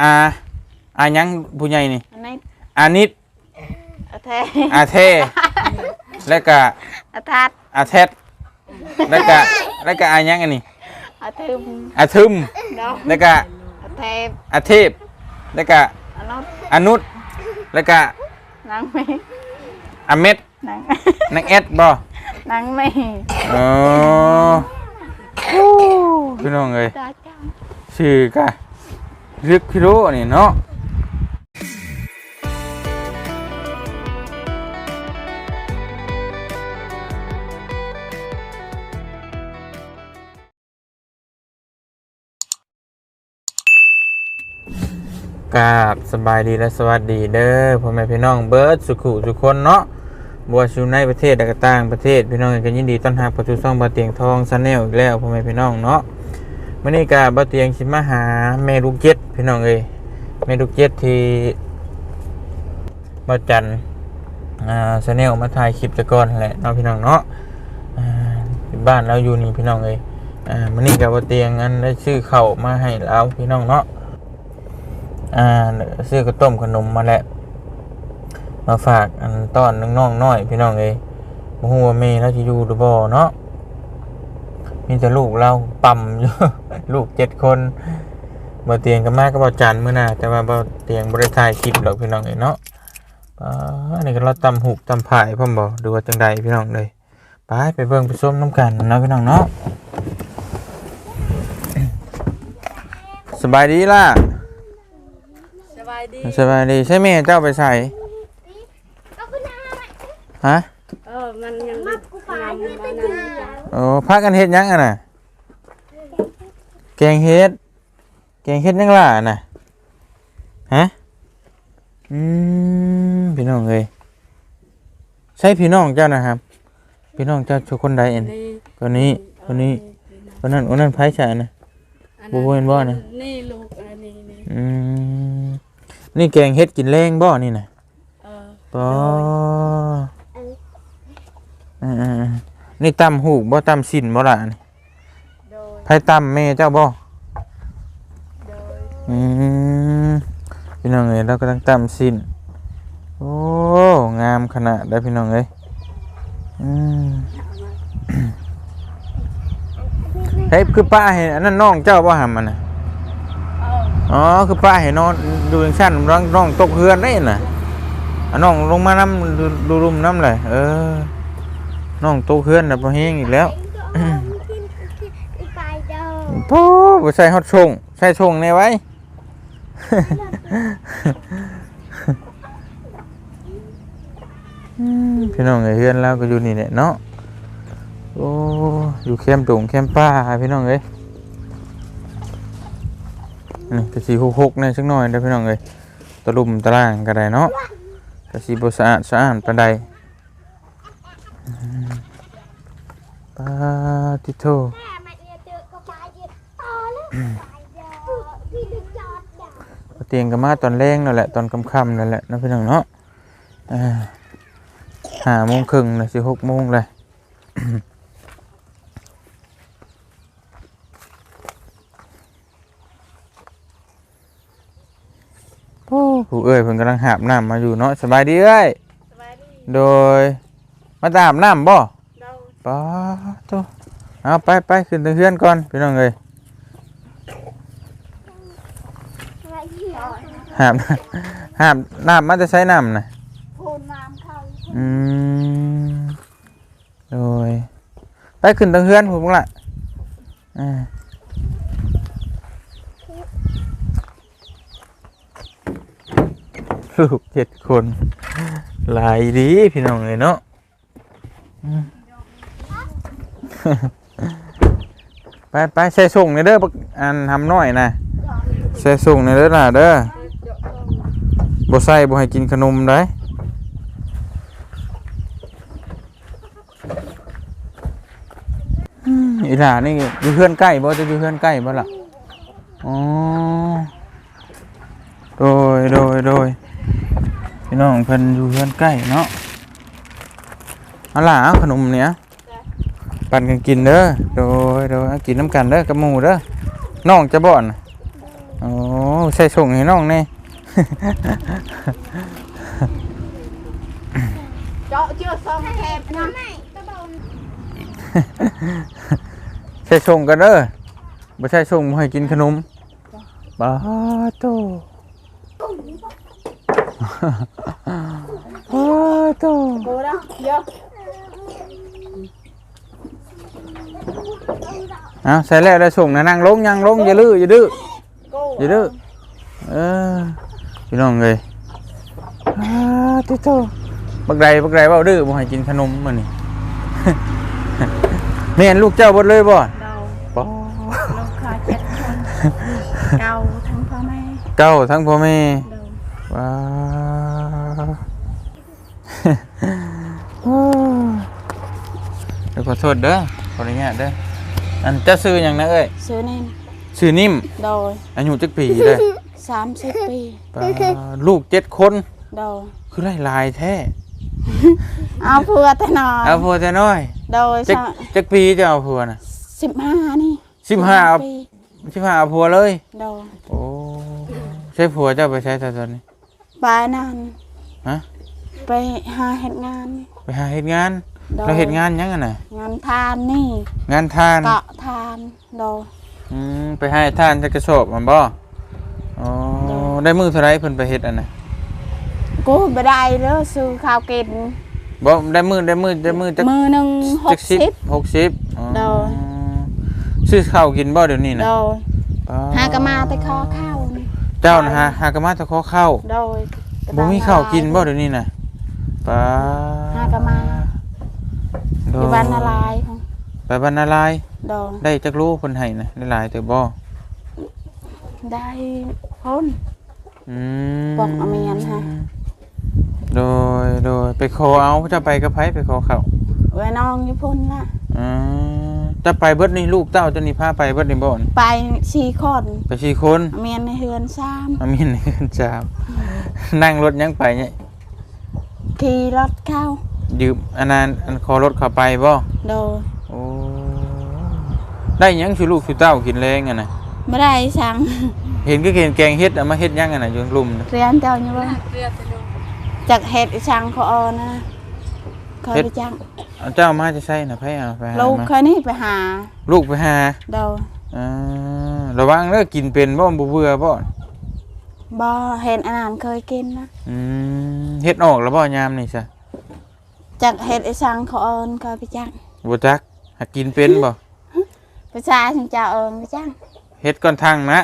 อาอาหยังผู้ใหญ่นี่อันนี้อานิดอาเทอาเท แล้วก็อาทัดอาเทศแล้วก็แล้วก็อาหยังอันนี้อาทึมอาทึมเนาะแล้วก็อาเทพอาเทพแล้วก็อันนั้นอนุษแล้วก็นางไม่อาเม็ดนางนางเอ็ดบ่นางไม่อ๋อพี่น้องเอ้ยตาจังชื่อกะ ลึกพี่รู้นี่เนาะกราบสบายดีและสวัสดีเด้อพ่อแม่พี่น้องเบิร์ดสุขุทุคนเนาะบัวชูในประเทศและก็ต่างประเทศพี่น้องกันยินดีต้อนรับประตูซ่องบาเตียงทองซันแนลอีกแล้วพ่อแม่พี่น้องเนาะ มื่อนี้กาบาเตียงสิมาหาแม่ลูกเจ็ดพี่น้องเอ้ยแม่ลูกเจ็ดที่บาจันอ่าซันแนลมาถ่ายคลิปตะก่อนแหละเนาะพี่น้องเนาะบ้านเราอยู่นี่พี่น้องเอ้ยอ่ามื่อนี้กาบาเตียงอันได้ชื่อเข่ามาให้เราพี่น้องเนาะอ่าซื้อกระต้มขนมมาแล้วมาฝากอันต้อนน้องๆน้อยพี่น้องเอ้ยบ่ฮู้ว่าแม่เราสิอยู่หรือบ่เนาะ มีแต่ลูกเราปั่มอยู่ลูกเจ็ดคนบ่เตียงก็มาก็บ่จันมื้อหน้าแต่ว่าบ่เตียงบ่ได้ถ่ายคลิปหรอกพี่น้องเอ้ยเนาะอ่าอันนี้ก็เราตำหูกตำผายพร้อมบ่ดูว่าจังใดพี่น้องเลยไปไปเบิ่งไปชมน้ำกันเนาะพี่น้องเนาะสบายดีล่ะสบายดีสบายดีใช่ไหมเจ้าไปใส่ฮะ เออมันยังนำมานั่นโอ้พักกันเฮ็ดหยังอะน่ะ แกงเฮ็ด แกงเฮ็ดหยังล่ะน่ะ ฮะ อืมพี่น้องเอ้ยใช่พี่น้องเจ้านะครับ พี่น้องเจ้าทุกคนใดเอ็นนี่คนนี้คนนี้คนนั้นคนนั้นไผใช่น่ะบ่เห็นบ่นะ นี่ลูกอันนี้นี่อืมนี่แกงเฮ็ดกินแรงบ่นี่น่ะเออ ปอ อ่าๆนี่ตำหูกบ่ตำสินบ่ล่ะนี่โดย ไผตำแม่เจ้าบ่โดย อืมพี่น้องเอ้ยเรากำลังตำสินโอ้งามขนาดได้อพี่น้องเอ้ยอืมเฮ้ยคือป้าเห็นอันนั้นน้องเจ้าบ่หำมันน่ะเอออ๋อคือป้าเห็นนอนดูอย่างชั้นน้องน้องตกเฮือนได้น่ะอะน้องลงมาน้ำดูดูรุมน้ำเลยเออ น้องตกเฮือนน่ะบ่เฮงอีกแล้วไปเดิมโอ้บ่ใส่ฮอดชงใส่ชงในไว้อืมพี่น้องเอ้ยเฮือนเราก็อยู่นี่แหละเนาะโอ้อยู่แคมป์ตรงแคมป์ป่าพี่น้องเอ้ยนี่ก็สิหกๆในสักหน่อยเด้อพี่น้องเอ้ยตะลุมตะล่างก็ได้เนาะก็สิบ่สะอาดสะอาดปานใดอืมปา ติโทแม่มาเอียเจอก็ไปเอียต่อแล้วไปเดิมพี่ดึงจอดดังเตียงก็มาตอนแรงนั่นแหละตอนค่ำๆนั่นแหละเนาะพี่น้องเนาะอ่าห้าโมงครึ่งเลยสิหกโมงเลยโอ้ผู้เอ้ยเพิ่นกำลังหาบน้ำมาอยู่เนาะสบายดีเอ้ยสบายดีโดย มาตามน้ำบ่โดย ป้าโตเอาไปไปขึ้นทางเฮือนก่อนพี่น้องเอ้ยอะไรเหี้ยหาบหาบน้ำมาจะใช้น้ำนะโพนน้ำเข้าอืมโดยไปขึ้นทางเฮือนผมละอ่าลูกเจ็ดคน หลายดีพี่น้องเลยเนาะ ไปไปใส่ส่งในเด้อบักอันทำน้อยนะใส่ส่งในเด้อล่ะเด้อบ่ใส่บ่ให้กินขนมได้อืมอีหล่านี่อยู่เพื่อนใกล้บ่จะอยู่เพื่อนใกล้บ่ล่ะอ๋อโดยโดยโดยพี่น้องเพิ่นอยู่เพื่อนใกล้เนาะเอาล่ะเอาขนมเนี้ย ปั่นกันกินเด้อโดยโดยกินน้ำกันเด้อกับหมูเด้อน้องจะบ่อนอ๋ออ้ใส่ส่งให้น้องแน่เจาะเชื่อซองแคบนะใส่ส่งกันเด้อบ่ใช่ส่งให้กินขนมบาโตบาโต กูนะ เยอะเอาใส่แล้วแล้วส่งนะนั่งลงยังลงอย่าลื้ออย่าดื้อกูอย่าดื้อเออพี่น้องเอ้ยบาโตโตบักใดบักใดเว้าดื้อบ่ให้กินขนมมื้อนี้แม่นลูกเจ้าเบดเลยบ่เราบ่ลูกค้าเจ็ดคนเก่าทั้งพ่อแม่เจ้าทั้งพ่อแม่เราว้าเดี๋ยวขอโทษเด้อ ขออนุญาตเด้ออันเจะซื้ออย่างนะเอ้ยซื้อนี่ซื้อนิ่มโดยอายุจักปีเลยสามสิบปีปาลูกเจ็ดคนโดยคือไล่ลายแท้เอาเพื่อแต่นอนเอาผัวแต่น้อยโดยจักจักปีจะเอาผัวน่ะสิบห้านี่สิบห้าเอาปีสิบห้าเอาผัวเลย โดยโอ้ใช่ผัวเจ้าไปใช้ตอนนี้ไปนั่นฮะไปหาเหตุงาน ไปหาเหตุงาน โดยเราเหตุงานหยังไงน่ะงานทานนี่งานทานเกาะทานโดย อืมไปให้ท่านจะกระสอบมันบ่อ๋อได้มือเท่าไรเพิ่นไปเฮ็ดอันน่ะกูไปได้แล้วซื้อข้าวกิน บ่ได้มือได้มือได้มือจักมือหนึ่งหจักกสิบ สิบหกสิบอ๋อโดย ซื้อข้าวกินบ่เดี๋ยวนี้โดน่ะยอ๋อหากะมาแต่คอข้าวนี่เจ้านะฮะหากะมาตะขอข้าวโดยบ่มีข้าวกินบ่เดี๋ยวนี้น่ะป้าหากะมาโด อยู่บ้านนาลายของไปบ้านนาลายโดยได้จักรู้เพิ่นให้น่ะหลายๆแต่บ่ได้พ้น อืมบอกเอาเมียนฮะ โดยโดยไปขอเอาจะไปกับไผไปขอข้าวไว้น้องอยู่พ้นละอืมจะไปเบิดนี่ลูกเต้าจะนี่พาไปเบิดนี่บ่นไปสี่คนไปสี่คนเอาเมียนในเฮือนซ้อามีนเงินจามนั่งรถยังไปเนี่ยำขี่รถเข้า ยืมอันนั้นอันขอรถเข้าไปบ่โดยโอ้ได้หยังชูลูกชูเต้ากินแรงอะนะไม่ได้สั่งเห็นก็เห็นแกงเฮ็ดอะมาเฮ็ดหยังอะนะอยู่ลุมน่ะ เรียนเจ้าอยู่ว่าจากเห็ดช่างเขาเอานะเคยไปจ้างเอาเจ้ามาจะใช่นะไผเอาไปหาลูกมาเคยนี่ไปหาลูกไปหาโดยอ่าระวังเด้อกินเป็นบ่บ่เบื่อบ่บ่เห็นอันนั้นเคยกินนะอืมเฮ็ดออกแล้วบ่ยามนี่ซะ จากเห็ดไอ้ช่างเขาเอาเคยไปจ้างบ่จักหากินเป็นบ่ไปชายถึงจะเอาไปจ้างเฮ็ดก่อนทางนะ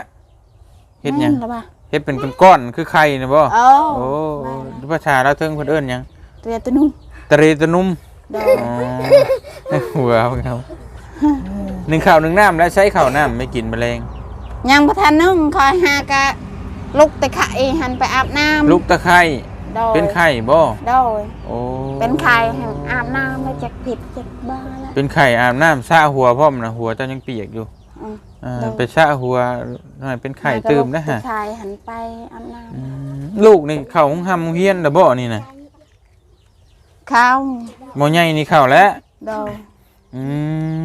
เฮ็ดหยังแม่นหรือเปล่าเฮ็ดเป็นก้อนๆคือไข่น่ะบ่โอ้โอ้แม่นภาษาเราวเทิงเพิ่นเอิ้นหยังเรียนตัวนุ่มตะเรตะนุ่มโดยอ๋อหัวเขาหนึ่งข้าวหนึ่งน้ำแล้วใช้ข้าวน้ำไม่กินแมลงยังประทานนึ่งคอยหากะลุกแต่ไข่หันไปอาบน้ำลูกตะไคร้ โดยเป็นไข่บ่โดยโอ้เป็นไข่แห่งอาบน้ำแล้วจากผิดจากบ้าแล้วเป็นไข่อาบน้ำซาหัวพร้อมนะหัวเจ้ายังเปียกอยู่อืม อ่าโดน ไปซาหัวหน่อยเป็นไข่ตื่มนะฮะหากลุกแต่ไข่หันไปอาบน้อืมลูกนี่เข่าห้องห้ำโรงเฮียนนะบ่นี่นะำข้าวหมอใหญ่นี่เข่าแล้วโดยอื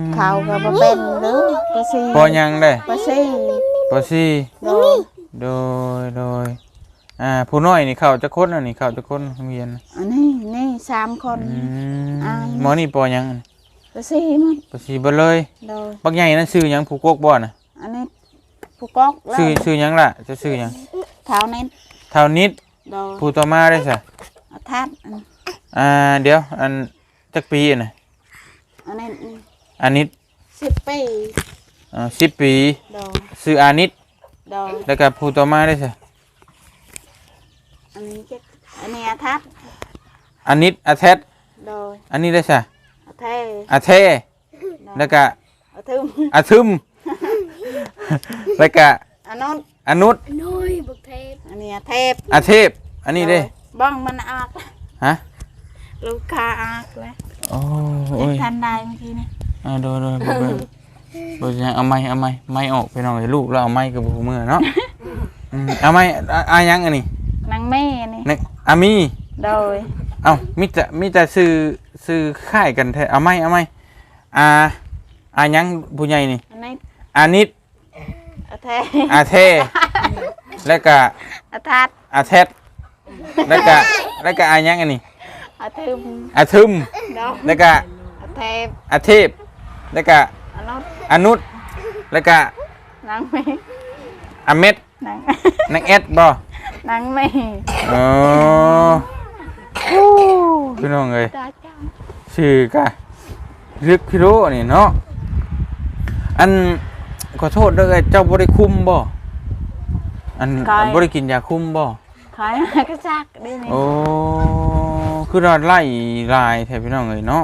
มข้าวก็บ่เป็นหรือปะซีพอยังได้ปะซีปอซี่โดยโดยโดย อ่าผู้น้อยนี่เข่าจะคนอันนี่เข่าจะคนโรงเรียนอันนี้นี่สามคนอืมอ่าหมอนี่ปอยังปะซีมันปอซี่บ่เลยโดยบักใหญ่นั่นชื่อหยังผู้กกบ่น่ะอันนี้ผู้กอกแล้ชื่อวชื่อหยังล่ะจะชื่อหยังเท้านี้เท่านิดโดยผู้ต่อมาได้ซะเอาทัดอันอ่าเดี๋ยวอันจักปีอะน่ะอันนี้นี่อานิดสิบปีอ่า10ปีโดยชื่ออานิดโดยแล้วก็ผู้ต่อมาได้ซะ อันนี้จะอันนี้อาทัดอานิดอาแทดโดยอันนี้ได้ซะอาเทอาเทแล้วก็อาทึมอาทึมแล้วก็อันนั้นอนุษนุ้ยบุกเทพอันนี้อาเทพอาเทพอันนี้เด้โยบ้องมันออกฮะลูกค้าออกแล้วโอ้เฮ็ดยทันได้เมื่อกี้นี่อ่าโดยโดยบ่เบิ่งบ่ยังเอาไม้เอาไม้ไม้ออกไปหน่อยลูกแล้วเอาไม้กับบ่มือเนาะอืมเอาไม้อะอายังอันนี้ นางแม่นี่นึกอามีโดยเอ้ามีแต่มีแต่ซื้อซื้อค่ายกันแท้เอาไหมเอาไหมอาอายังผู้ใหญ่นี่อันนี้อานิดอาเทอาเทแล้วก็อาทัดอาเทศแล้วก็แล้วก็อายังอันนี้อาทึมอาทึมเนาะแล้วก็อาเทพอาเทพแล้วก็อานุษอนุษแล้วก็นางไม่อาเม็ดนางนางเอสบ่ นางไม่อ๋อพี่น้องเอ้ยตาจังชื่อกะลึกพี่โรนี่เนาะอันขอโทษเด้อเจ้าบ่ได้คุมบ่อันบ่ได้กินยาคุมบ่ขายมากระซักดินี่โอ้คือเราไล่ลายแท้พี่น้องเอ้ยเนาะ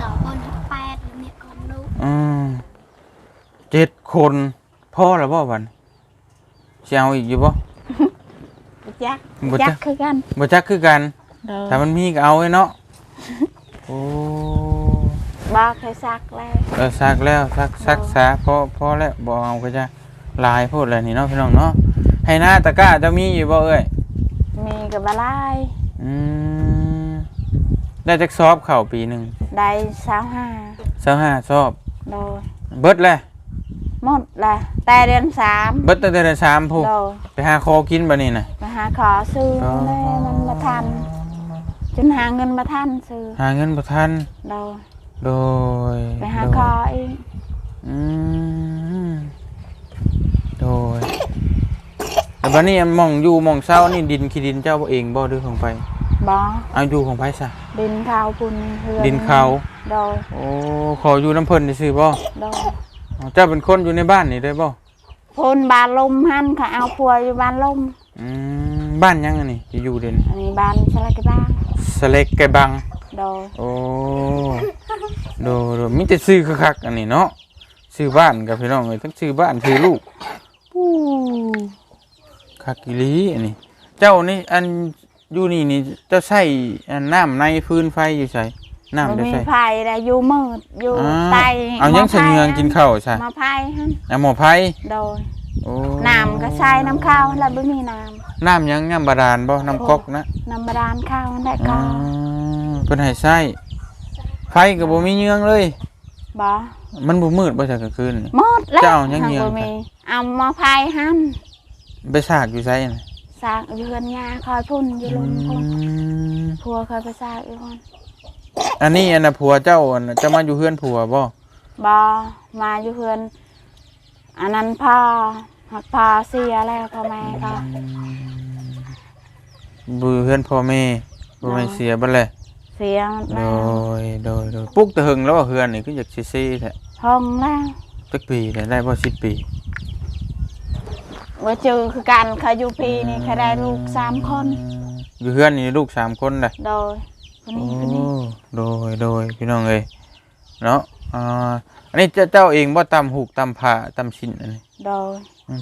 ต่อคนที่แปดแล้วเนี่ยคนรู้อืมเจ็ดคนพ่อแล้วบ่บัด สิเอาอีกอยู่บ่จักบ่จัจักกคือกันบ่จักคือกันเด้อถ้ามันมีก็เอาไว้เนาะโอ้บอกให้ซักแล้วเออซักแล้วซักซักซาพอพอแล้วบ่เอาก็จะลายโพดแล้วนี่เนาะพี่น้องเนาะให้หน้าตะกร้าจะมีอยู่บ่เอ้ยมีกับบะลายอืมได้จักสอบเข้าปีหนึงได้สาวห้า25สอบโดยเบิดเลย หมดละแต่เดือนสามเบิดตั้งแต่เดือน3พู้โดยไปหาคอกินบัดนี้น่ะไปหาขอซื้อแม่มันมาทันจนหาเงินมาทันซื้อหาเงินบ่ทันโดยโดยไปหาโดยคอเองอืมโดยแต่บัดนี้อันหมองอยู่หมองเศร้านี่ดินขี้ดินเจ้าเองบ่หรือของไปบอเอาอยู่ของไผซะดินข้าวปุ่นเฮือนดินเขาโดยโอ้ขออยู่น้ำเพิ่นซื่อๆบ่โดย อ๋อเจ้าเป็นคนอยู่ในบ้านนี่ได้บ่พูนบานลมหันเขาเอาพัวอยู่บ้านลมอืมบ้านยังอันนี้ที่อยู่เด่นอันนี้บ้านสลักบ้างสเล็กไก่บัง โดยโอ้โดโดมีแต่ซื้อคักๆอันนี้เนาะซื้อบ้านกับพี่น้องเอ้ยทั้งซื้อบ้านซื้อลูกปู้คักอีหลีอันนี้ เจ้านี่อันอยู่นี่นี่เจ้าใช้อันน้ำในพื้นไฟอยู่ไส น้ำมันได้มีใส่ไผ่นะอยู่มืดอยู่อ่าใต้เอายังหม้ใส่เงืองกินข้าวใช่มาไผ่หันน้ำหมอไผโดยโอ้น้ำก็ใช้น้ำข้าวแล้วไม่มีน้น้ำยังน้ำบาดาลบ่น้ำก๊อกนะำน้ำบาดาลข้าวได้อ๋ก็อเพิ่นให้ใช้ไฟก็บ่มีเงืองเลย บอมันบ่มืดบ่จักกลางคืนนี่ หมดแล้วเจ้ายังเงียบบ่มีเอามาไผ่หันไปสากอยู่ไสน่ะสร้างอยู่เฮือนยาคอยพุ่นอยู่ลุมพุ่นอืมพัวเคยไปสร้างอยู่พุ่น อันนี้อันน่ะผัวเจ้าอันน่ะจะมาอยู่เฮือนผัวบ่บอมาอยู่เฮือนอันนั้นพ่อหักพ่อเสียแล้วพ่อแม่ก็บ่อยู่เฮือนพ่อแม่บ่แม่นเสียบ่เลยเสียหมดโดแล้วยโดยโดยปลุกแตะหึงแล้วว่าเฮือนนี่คืออยากสิซี่แท้ห้องแล้วจักปีได้ได้บ่10ปีว่าเจอคือกันเขาอยู่พีนี่เขาได้ลูกสามคน อยู่เฮือนนี่ลูกสามคนเลยโดยคนโอ้นี้คนนี้ โดยโดยพี่น้องเอ้ยเนาะอ่าอันนี้เจ้าเจ้าเองบ่ตำหูกตำผ้าตำชิ้นอันนี้โดย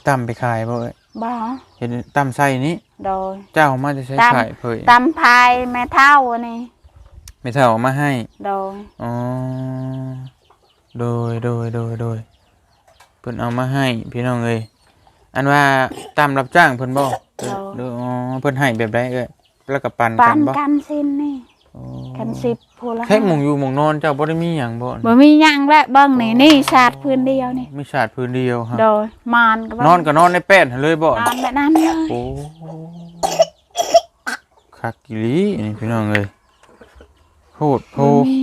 ตำไปขายบ่เอ้ยบ่เห็นตำไส้นี้โดยเจ้าเอามาจะใช้ตำขายเผยตำพายแม่เท่านี่ไม่เท่าเอามาให้โดยอ๋อโดยโดยโดยโดยเพิ่นเอามาให้พี่น้องเอ้ยอันว่าตามรับจ้างเพิ่นบ่เออเด้ออ๋อเพิ่นให้แบบใดเอ้ยแล้วก็ปันปักันนบ่กันสิ้นนี่อ๋อ กันสิบพูละแค่หมองอยู่หมองนอนเจ้าบ่ได้มีหยังบ่บ่มีหยังและเบิ่งนี่นี่ชาดพื้นเดียวนี่มีชาดพื้นเดียวฮะโดยมานก็บ่นอนก็นอนในแป้นหั่นเลยบ่นอนแบบนั้นเลยโอ้คักอีหลีนี่พี่น้องเอ้ยโคตรโพบ่มี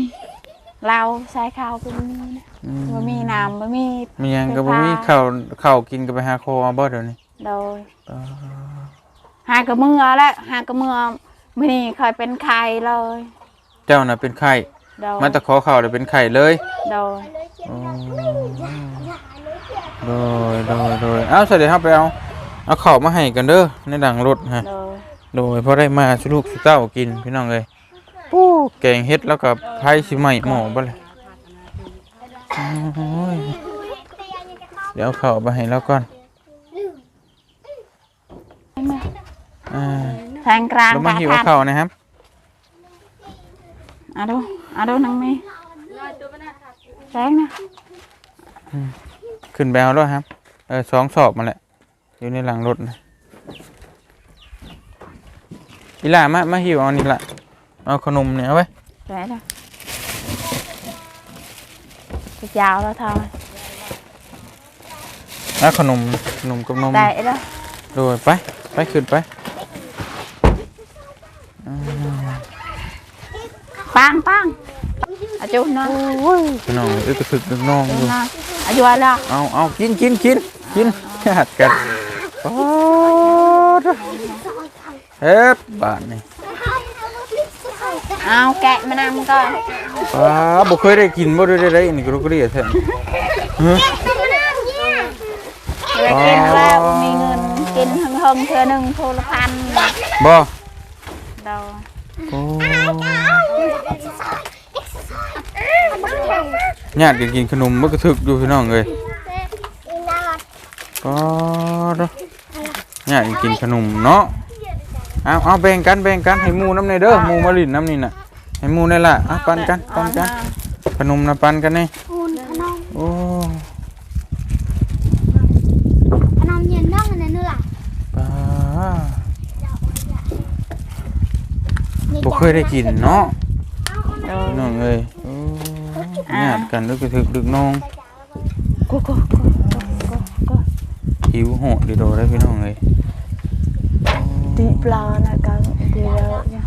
เราใส่ข้าวก็บ่มีนะอืมบ่มีน้ำบ่มีมีหยังก็บ่ไฟฟ้ามีข้าวข้าวกินก็ไปหาคอเอาบ่เดี๋ยวนี้โดยหากระมือแล้วหากระมือ มื้อนี้เคยเป็นไข้เลยเจ้าน่ะเป็นไข้โดยมาตะขอข้าวแล้วเป็นไข้เลยโดยโอ้โดยโดยโดยเอ้าเสร็จเดี๋ยวครับไปเอาเอาข้าวมาให้กันเด้อในดังรถฮะ โดยโดยพอได้มาสุลูกสุเต้ากินพี่น้องเลยปู้แกงเฮ็ดแล้วกับไผ่สิใหม่หม้อบ่เลยโอ้ยเดี๋ยวเอาข้าวไปให้แล้วก่อนอ่า แทงกลางลงมาตาหิวทันข้าวนะครับเอาดูเอาดูนางมีแทงนะขึ้นไปเอาแล้วครับ เออสองสอบมาแหละ อยู่ในหลังรถนะอีหล่ามา มาหิวเอานี่ละเอาขนมเนี่ยเอาไว้แทงนะจะยาวแล้วเท่าแล้วขนมขนมกับนมได้แล้วโดยไป ไปขึ้นไป ปังปังอาจุนนะพี่น้องอึกกระถึกอึกน้องอยู่นะอายุอะไรเอาเอากินกินกินกินหัดกันโอ้ดเฮ็ดบาทนี่เอาแกะมานำก่อนป้าบ่เคยได้กินบ่ได้ได้ได้นี่ก็รู้ก็เรียกแท้ฮะไปกินแล้วบ่มีเงินกินหึงหึงๆเทื่อหนึ่งโทรพันบ่เราโอ้ ญาติกันกินขนมมันก็ถึกอยู่พี่น้องเอ้ยป้าดญาติกันกินขนมเนาะเอาเอาแบ่งกันแบ่งกันให้หมู่น้ำในเด้อหมู่มาลิ้นน้ำนี่น่ะให้หมู่นี่ล่ะอะปันกันปันกันขนมนะปันกันนี่คุณขนมโอ้ขนมเย็นน้องอันนั้นน่ะป้าบ่เคยได้กินเนาะเราพี่น้องเอ้ยโอ้ ญาติกันดึกกระถึกดึกน้องกูกูกูกูกูหิวโหดดีโดได้พี่น้องเอ้ยตีปลานะกันตีแล้วเนี่ย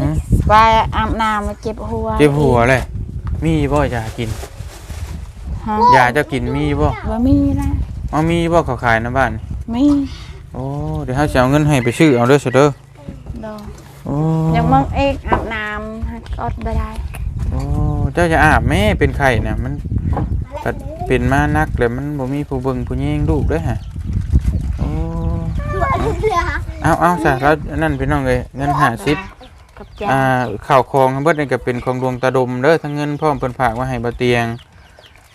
ฮะไปอาบน้ำมาเจ็บหัวเจ็บหัวเลยมีบ่ยากินฮะยาเจ้ากินมีบ่ว่ามีนะเอามีบ่เขาขายในบ้านมีโอ้เดี๋ยวเฮาสิเอาเงินให้ไปซื้อเอาเด้อซะเด้อเราโอ้ยังมึงเอกอาบน้ำฮะก็อดไม่ได้โอ้ เจ้าจะอาบแม่เป็นไข้น่ะมันก็เป็นมานักเลยมันบ่มีผู้เบิ่งผู้แยงลูกเด้อฮะโอ้เหลือเอาเอาซะแล้วนั่นพี่น้องเอ้ยเงินห้าสิบกับแจอ่าข่าวของเบิดนี่ก็เป็นของดวงตาดมเด้อทั้งเงินพร้อมเพิ่นฝากไว้ให้บ่เตียง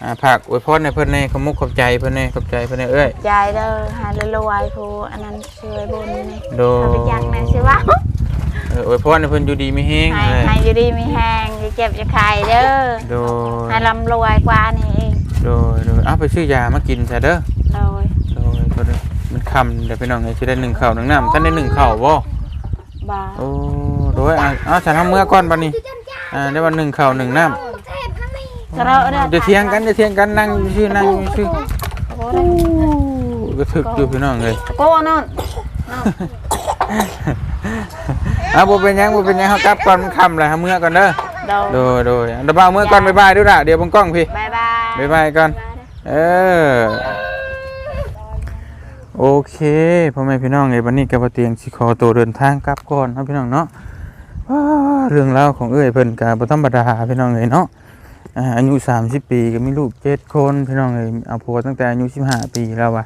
อ่าฝากอวยพรให้เพิ่นแน่ขอมุกขอบใจเพิ่นแน่ขอบใจเพิ่นแน่เอ้ยใจเด้อหาเลยรวยๆผู้อันนั้นช่วยบุญนี่โดเขาไปยักแน่ใช่ปะเอออวยพรให้เพิ่นอยู่ดีมีแฮงให้เลยให้อยู่ดีมีแหงอย่าเจ็บอย่าไข้เด้อโดยให้ร่ำรวยกว่านี่เองโดยโดยเอาไปซื้อยามากินซะเด้อโดยโดยก็ได้มันค่ำเดี๋ยวพี่น้องเอ้ยสิได้หนึ่งข้าวหนึ่งน้ำท่านได้หนึ่งข้าวบ่บาโอ้โดยอะเอาฉันทำเมื่อก่อนบัดนี้อ่าได้วันหนึ่งข้าวหนึ่งน้ำเทพนะมีกระโดดเด้อจะเที่ยงกันจะเที่ยงกันนั่งอยู่ชื่อนั่งอยู่ชื่อโอ้ยก็ถึกอยู่พี่น้องเลยโก้นั่น อะบ่เป็นหยังบ่เป็นหยังเฮากลับก่อนมันค่ำแล้วเฮาเมื่อก่อนเด้อโดโดยยโดยเดี๋ยวบ่าวเมื่อก่อนบ๊ายบายด้วยล่ะเดี๋ยวเบังกล้องพี่ บายบายบ๊ายบายก่อน เออ โอเคพ่อแม่พี่น้องไอ้บัดนี้กับเตียงสิขอตัวเดินทางกลับก่อนเนาะพี่น้องเนาะว้าเรื่องราวของเอ้ยเพิ่นก็บ่ธรรมดาพี่น้องเอ้ยเนาะอ่าอายุ 30 ปีก็มีลูก7คนพี่น้องเอ้ยเอาผัวตั้งแต่อายุ15 ปีแล้วว่ะ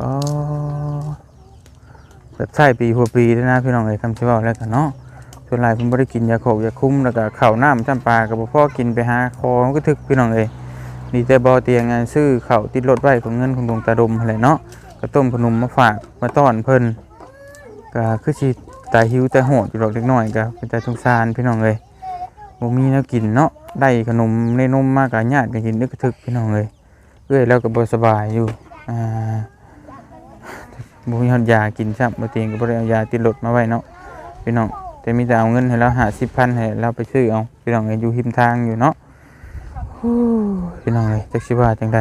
อ๋อ แบบใช่ปีหัวปีด้วยนะพี่น้องเอ้ยคำสิเวาแล้วกันเนาะส่วนหลายเพิ่นบ่ได้กินยาโคกยาคุ้มแล้วก็ข้าวน้ำจำปาก็บ่พอกินไปหาคอมันก็ถึกพี่น้องเอ้ยดีแต่บอเตียงงานซื้อเขาวติดรถไว้ของเงินของดวงตาดมอะไรเนาะก็ต้มขนมมาฝากมาต้อนเพิ่นก็คือสิตาหิวแต่โหดอยู่ดอกเล็กน้อยก็เป็นแต่สงสารพี่น้องเลยบ่มีแนวกินเนาะได้ขนมในนมมากกะญาติก็กินนึกกระทึกพี่น้องเลยเอ้ยแล้วก็บ่สบายอยู่อ่า บ่มีหอนยากินซ้ำบ่เตียงก็บ่ได้เอายาติดรถมาไว้เนาะพี่น้องแต่มีแต่เอาเงินให้เรา50,000ให้เราไปซื้อเอาพี่น้องเอ้ยอยู่หิมทางอยู่เนาะพี่น้องเลยจักสิว่าจังใด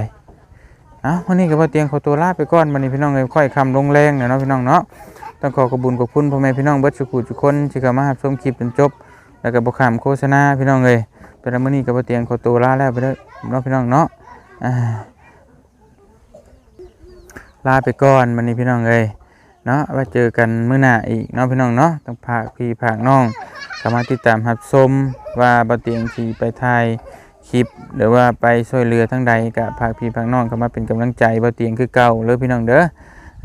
อ้าววันนี้ก็ว่เตียงขอตัวลาไปก่อนวันนี้พี่น้องเลยค่อยคำลงแรงเนาะพี่น้องเนาะต้องขอขอบคุญขอบคุณพ่อแม่พี่น้องเบิดสุขุทุกคนที่เข้ามารับชมคลิปจนจบ แล้วก็บ่ขามโฆษณาพี่น้องเลยเป็นมื้อนี้ก็ว่เตียงขอตัวลาแล้วไปเด้อเนาะพี่น้องเนาะอ่า ลาไปก่อนวันนี้พี่น้องเลยเนาะไว้เจอกันมื้อหน้าอีกเนาะพี่น้องเนาะต้องพาพี่พากน้องสามารถติดตามรับชมว่าบ่เตียงสิไปถ่ายคลิปหรือว่าไปช่วยเรือทั้งใดกับพากพี่พากน้องเข้ามาเป็นกำลังใจบ่เตียงคือเก่าเลยพี่น้องเด้อ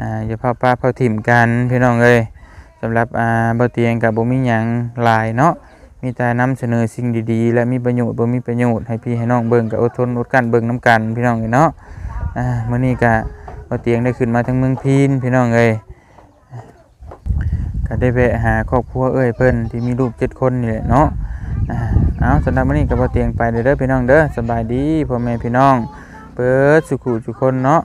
อ่าอย่าพาป้าเผาถิ่มกันพี่น้องเอ้ยสำหรับอ่าบ่เตียงกับบ่มีหยังหลายเนาะมีแต่นำเสนอสิ่งดีๆ และมีประโยชน์บ่มีประโยชน์ให้พี่ให้น้องเบิ่งก็อดทนอดกั้นเบิ่งน้กันพี่น้องเอ้ยเนาะอ่ามื้อนี้ก็ บ่เตียงได้ขึ้นมาทั้งเมืองพีนพี่น้องเอ้ยก็ได้แวะหาครอบครัวเอ้ยเพิ่นที่มีลูกเจ็ดคนนี่แหละเนาะเอาสำหรับวันนี้กับเตียงไปเด้อพี่น้องเด้อสบายดีพ่อแม่พี่น้องเปิดสุขุสุขคนเนาะ